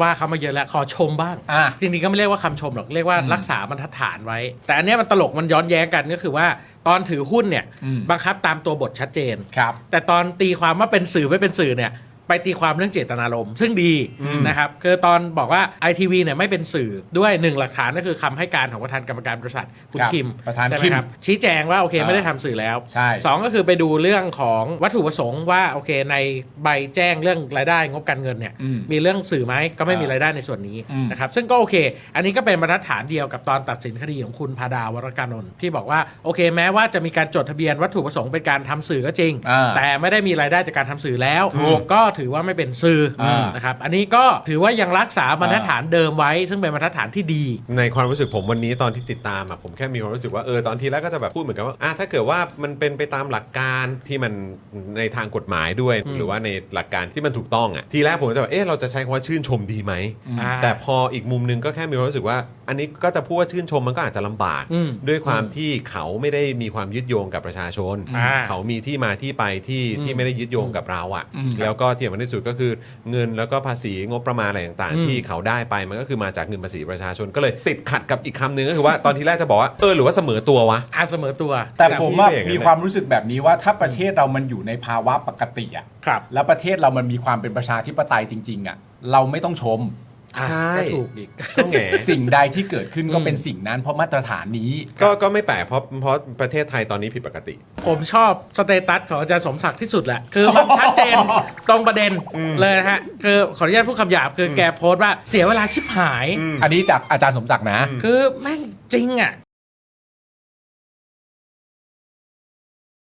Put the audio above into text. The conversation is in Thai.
ว่าเขามาเยอะแล้วขอชมบ้าง อะ จริงๆก็ไม่เรียกว่าคำชมหรอกเรียกว่าอืมรักษาบรรทัดฐานไว้ แต่อันเนี้ยมันตลกมันย้อนแย้งกันก็คือว่าตอนถือหุ้นเนี่ยอืม บังคับตามตัวบทชัดเจน ครับ แต่ตอนตีความว่าเป็นสื่อไม่เป็นสื่อเนี่ย ไปตีความเรื่องเจตนารมณ์ซึ่งดีนะครับคือตอนบอกว่าไอทีวีเนี่ยไม่เป็นสื่อด้วยหนึ่งหลักฐานก็คือคำให้การของประธานกรรมการบริษัทคุณครับคิมประธานใช่ไหมคิมครับชี้แจงว่าโอเคอ่าไม่ได้ทำสื่อแล้วใช่สองก็คือไปดูเรื่องของวัตถุประสงค์ว่าโอเคในใบแจ้งเรื่องรายได้งบการเงินเนี่ยอืมมีเรื่องสื่อไหมก็ไม่มีอ่ารายได้ในส่วนนี้อืมนะครับซึ่งก็โอเค อันนี้ก็เป็นบรรทัดฐานเดียวกับตอนตัดสินคดีของคุณพาดาวรการนนท์ที่บอกว่าโอเค แม้ว่าจะมีการจดทะเบียนวัตถุประสงค์เป็นการทำสื่อก็จริงอ่าแต่ไม่ได้มีรายได้จากการทำสื่อแล้วถูกก็ถือว่าไม่เป็นสื่ออานะครับอันนี้ก็ถือว่ายังรักษาบรรทัดฐานเดิมไว้ ซึ่งเป็นบรรทัดฐานที่ดี ในความรู้สึกผมวันนี้ตอนที่ติดตามอะผมแค่มีความรู้สึกว่าเออตอนทีแรกก็จะแบบพูดเหมือนกันว่าอะถ้าเกิดว่ามันเป็นไปตามหลักการที่มันในทางกฎหมายด้วย อืม หรือว่าในหลักการที่มันถูกต้องอะทีแรกผมจะแบบเออเราจะใช้คำว่าชื่นชมดีไหม อ่า แต่พออีกมุมหนึงก็แค่มีความรู้สึกว่า อันนี้ก็จะพูดว่าชื่นชมมันก็อาจจะลำบาก อืมด้วยความที่เขาไม่ได้มีความยึดโยงกับประชาชน อ่า เขามีที่มาที่ไปที่อืมที่ไม่ได้ยึดโยงกับเราอะ อืม แล้วก็ที่สำคัญที่สุดก็คือเงินแล้วก็ภาษีงบประมาณอะไรต่างอืมๆที่เขาได้ไปมันก็คือมาจากเงินภาษีประชาชนก็เลยติดขัดกับอีกคำหนึงก็คือว่าตอนที่แรกจะบอกว่าเออหรือว่าเสมอตัววะ อาเสมอตัวแต่ผมอะที่เป็นอย่างนั้นมีความรู้สึกแบบนี้ว่าถ้าประเทศเรามันอยู่ในภาวะปกติอะครับ แล้วประเทศเรามันมีความเป็นประชาธิปไตยจริงๆอะเราไม่ต้องชมอะ ใช่ ก็ถูกอีก ก็แหงสิ่งใดที่เกิดขึ้นก็อืมเป็นสิ่งนั้นเพราะมาตรฐานนี้ก็ก็ไม่แปลกเพราะเพราะประเทศไทยตอนนี้ผิดปกติ ผมชอบสเตตัสของอาจารย์สมศักดิ์ที่สุดแหละ คือมันชัดเจนตรงประเด็นเลยนะฮะ คือขออนุญาตพูดคำหยาบคือแกโพสต์ว่าเสียเวลาชิบหาย อันนี้จากอาจารย์สมศักดิ์นะ คือแม่งจริงอะ